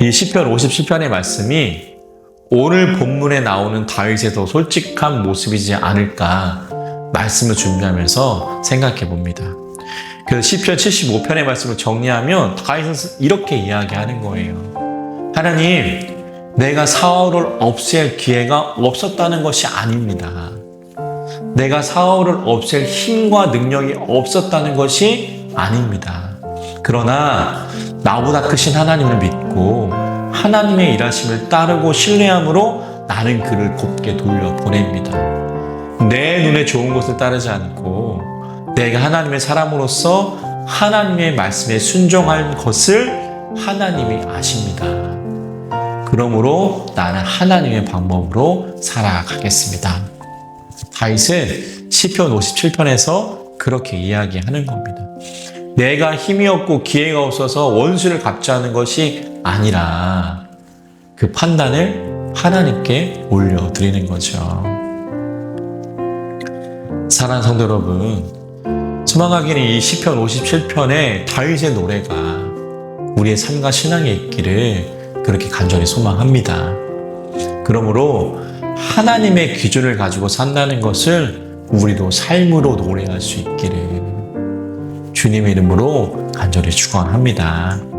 이 시편 57편의 말씀이 오늘 본문에 나오는 다윗의 더 솔직한 모습이지 않을까 말씀을 준비하면서 생각해 봅니다. 그래서 시편 75편의 말씀을 정리하면 다윗은 이렇게 이야기하는 거예요. 하나님, 내가 사울을 없앨 기회가 없었다는 것이 아닙니다. 내가 사울을 없앨 힘과 능력이 없었다는 것이 아닙니다. 그러나 나보다 크신 하나님을 믿고 하나님의 일하심을 따르고 신뢰함으로 나는 그를 곱게 돌려 보냅니다. 내 눈에 좋은 것을 따르지 않고 내가 하나님의 사람으로서 하나님의 말씀에 순종할 것을 하나님이 아십니다. 그러므로 나는 하나님의 방법으로 살아가겠습니다. 다윗은 시편 57편에서 그렇게 이야기하는 겁니다. 내가 힘이 없고 기회가 없어서 원수를 갚자는 것이 아니라 그 판단을 하나님께 올려드리는 거죠. 사랑하는 성도 여러분, 소망하기는 이 시편 57편의 다윗의 노래가 우리의 삶과 신앙에 있기를 그렇게 간절히 소망합니다. 그러므로 하나님의 기준을 가지고 산다는 것을 우리도 삶으로 노래할 수 있기를 주님의 이름으로 간절히 축원합니다.